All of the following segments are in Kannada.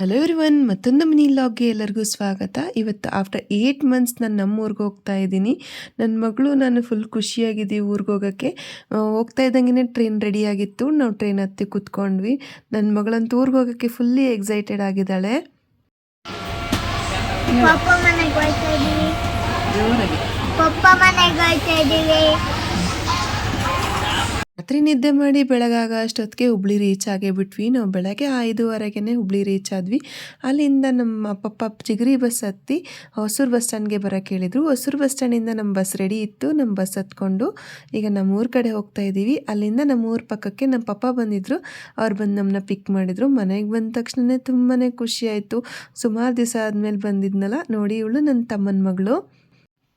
ಹಲೋ ಒನ್ ಮತ್ತೊಂದು ಮಿನಿ ಲಾಗ್ಗೆ ಎಲ್ಲರಿಗೂ ಸ್ವಾಗತ. ಇವತ್ತು ಆಫ್ಟರ್ ಏಯ್ಟ್ ಮಂತ್ಸ್ ನಾನು ನಮ್ಮ ಊರಿಗೆ ಹೋಗ್ತಾ ಇದ್ದೀನಿ. ನನ್ನ ಮಗಳು ನಾನು ಫುಲ್ ಖುಷಿಯಾಗಿದ್ದೀವಿ ಊರಿಗೆ ಹೋಗೋಕ್ಕೆ ಹೋಗ್ತಾ ಇದ್ದಂಗೆ ಟ್ರೈನ್ ರೆಡಿ ಆಗಿತ್ತು. ನಾವು ಟ್ರೈನ್ ಹತ್ತಿ ಕೂತ್ಕೊಂಡ್ವಿ. ನನ್ನ ಮಗಳಂತೂ ಊರಿಗೆ ಹೋಗೋಕ್ಕೆ ಫುಲ್ಲಿ ಎಕ್ಸೈಟೆಡ್ ಆಗಿದ್ದಾಳೆ. ಪಪ್ಪ ಮನೆಗೆ ಹೋಗ್ತಾ ಇದೀವಿ ರಾತ್ರಿ ನಿದ್ದೆ ಮಾಡಿ ಬೆಳಗಾಗ ಅಷ್ಟೊತ್ತಿಗೆ ಹುಬ್ಳಿ ರೀಚ್ ಆಗೇ ಬಿಟ್ವಿ. ನಾವು ಬೆಳಗ್ಗೆ ಐದುವರೆಗೆ ಹುಬ್ಳಿ ರೀಚ್ ಆದ್ವಿ. ಅಲ್ಲಿಂದ ನಮ್ಮ ಪಪ್ಪ ಚಿಗರಿ ಬಸ್ ಹತ್ತಿ ಹೊಸೂರು ಬಸ್ ಸ್ಟ್ಯಾಂಡ್ಗೆ ಬರೋಕ್ಕೆ ಹೇಳಿದರು. ಹೊಸೂರು ಬಸ್ ಸ್ಟ್ಯಾಂಡಿಂದ ನಮ್ಮ ಬಸ್ ರೆಡಿ ಇತ್ತು. ನಮ್ಮ ಬಸ್ ಹತ್ಕೊಂಡು ಈಗ ನಮ್ಮ ಊರ ಕಡೆ ಹೋಗ್ತಾ ಇದ್ದೀವಿ. ಅಲ್ಲಿಂದ ನಮ್ಮ ಊರ ಪಕ್ಕಕ್ಕೆ ನಮ್ಮ ಪಪ್ಪ ಬಂದಿದ್ದರು ಅವ್ರು ಬಂದು ನಮ್ಮನ್ನ ಪಿಕ್ ಮಾಡಿದರು. ಮನೆಗೆ ಬಂದ ತಕ್ಷಣವೇ ತುಂಬಾ ಖುಷಿ ಆಯಿತು. ಸುಮಾರು ದಿವಸ ಆದಮೇಲೆ ಬಂದಿದ್ನಲ್ಲ. ನೋಡಿ ಇವಳು ನನ್ನ ತಮ್ಮನ ಮಗಳು.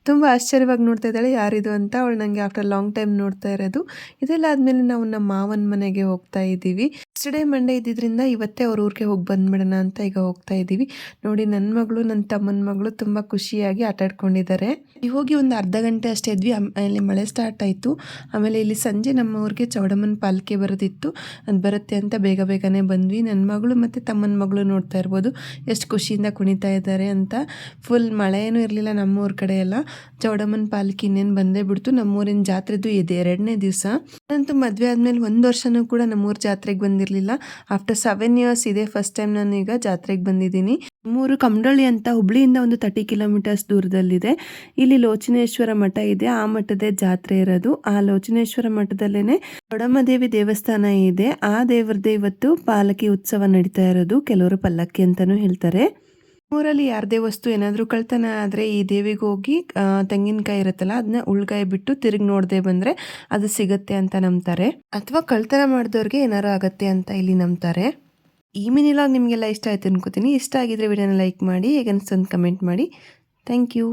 ತುಂಬ ಆಶ್ಚರ್ಯವಾಗಿ ನೋಡ್ತಾ ಇದ್ದಾಳೆ, ಯಾರಿದು ಅಂತ. ಅವಳು ನನಗೆ ಆಫ್ಟರ್ ಲಾಂಗ್ ಟೈಮ್ ನೋಡ್ತಾ ಇರೋದು. ಇದೆಲ್ಲ ಆದಮೇಲೆ ನಾವು ನಮ್ಮ ಮಾವನ ಮನೆಗೆ ಹೋಗ್ತಾ ಇದ್ದೀವಿ. ನೆಕ್ಸ್ಟ್ ಡೇ ಮಂಡೇ ಇದ್ದಿದ್ದರಿಂದ ಇವತ್ತೇ ಅವ್ರ ಊರಿಗೆ ಹೋಗಿ ಬಂದ್ಬಿಡೋಣ ಅಂತ ಈಗ ಹೋಗ್ತಾ ಇದ್ದೀವಿ. ನೋಡಿ ನನ್ನ ಮಗಳು ನನ್ನ ತಮ್ಮನ ಮಗಳು ತುಂಬ ಖುಷಿಯಾಗಿ ಆಟ ಆಡ್ಕೊಂಡಿದ್ದಾರೆ. ಹೋಗಿ ಒಂದು ಅರ್ಧ ಗಂಟೆ ಅಷ್ಟೇ ಇದ್ವಿ. ಆಮೇಲೆ ಮಳೆ ಸ್ಟಾರ್ಟ್ ಆಯಿತು. ಆಮೇಲೆ ಇಲ್ಲಿ ಸಂಜೆ ನಮ್ಮ ಊರಿಗೆ ಚೌಡಮ್ಮನ ಪಾಲ್ಕೆ ಬರೋದಿತ್ತು. ಅದು ಬರುತ್ತೆ ಅಂತ ಬೇಗ ಬೇಗನೆ ಬಂದ್ವಿ. ನನ್ನ ಮಗಳು ಮತ್ತು ತಮ್ಮನ ಮಗಳು ನೋಡ್ತಾ ಇರ್ಬೋದು. ಎಷ್ಟು ಖುಷಿಯಿಂದ ಕುಣಿತಾ ಇದ್ದಾರೆ ಅಂತ. ಫುಲ್ ಮಳೆ ಏನೂ ಇರಲಿಲ್ಲ ನಮ್ಮೂರ ಕಡೆ ಎಲ್ಲ. ಚೌಡಮ್ಮನ ಪಾಲಕಿ ಇನ್ನೇನು ಬಂದೇ ಬಿಡ್ತು. ನಮ್ಮೂರಿನ ಜಾತ್ರೆದು ಇದೆ. ಎರಡನೇ ದಿವಸ. ನಾನಂತೂ ಮದುವೆ ಆದಮೇಲೆ ಒಂದು ವರ್ಷನೂ ಕೂಡ ನಮ್ಮೂರ ಜಾತ್ರೆಗೆ ಬಂದಿರಲಿಲ್ಲ. ಆಫ್ಟರ್ ಸೆವೆನ್ ಇಯರ್ಸ್ ಇದೆ ಫಸ್ಟ್ ಟೈಮ್ ನಾನು ಈಗ ಜಾತ್ರೆಗೆ ಬಂದಿದ್ದೀನಿ. ನಮ್ಮೂರು ಕಮಡಳ್ಳಿ ಅಂತ ಹುಬ್ಳಿಯಿಂದ ಒಂದು ತರ್ಟಿ ಕಿಲೋಮೀಟರ್ಸ್ ದೂರದಲ್ಲಿದೆ. ಇಲ್ಲಿ ಲೋಚನೇಶ್ವರ ಮಠ ಇದೆ. ಆ ಮಠದೇ ಜಾತ್ರೆ ಇರೋದು. ಆ ಲೋಚನೇಶ್ವರ ಮಠದಲ್ಲೇನೆ ದೇವಿ ದೇವಸ್ಥಾನ ಇದೆ. ಆ ದೇವ್ರದೇ ಇವತ್ತು ಪಾಲಕಿ ಉತ್ಸವ ನಡೀತಾ ಇರೋದು. ಕೆಲವರು ಪಲ್ಲಕ್ಕಿ ಅಂತಾನೂ ಹೇಳ್ತಾರೆ. ಊರಲ್ಲಿ ಯಾರದೇ ವಸ್ತು ಏನಾದರೂ ಕಳ್ತನ ಆದರೆ ಈ ದೇವಿಗೆ ಹೋಗಿ ತೆಂಗಿನಕಾಯಿ ಇರುತ್ತಲ್ಲ ಅದನ್ನ ಉಳ್ಗಾಯಿ ಬಿಟ್ಟು ತಿರುಗಿ ನೋಡದೆ ಬಂದರೆ ಅದು ಸಿಗತ್ತೆ ಅಂತ ನಂಬ್ತಾರೆ. ಅಥವಾ ಕಳ್ತನ ಮಾಡಿದವ್ರಿಗೆ ಏನಾರು ಆಗತ್ತೆ ಅಂತ ಇಲ್ಲಿ ನಂಬ್ತಾರೆ. ಈ ಮಿನಿಲಾಗ್ ನಿಮಗೆಲ್ಲ ಇಷ್ಟ ಆಯ್ತು ಅನ್ಕೋತೀನಿ. ಇಷ್ಟ ಆಗಿದ್ರೆ ವಿಡಿಯೋನ ಲೈಕ್ ಮಾಡಿ ಹೇಗೆ ಅನಿಸ್ತು ಕಮೆಂಟ್ ಮಾಡಿ. Thank you.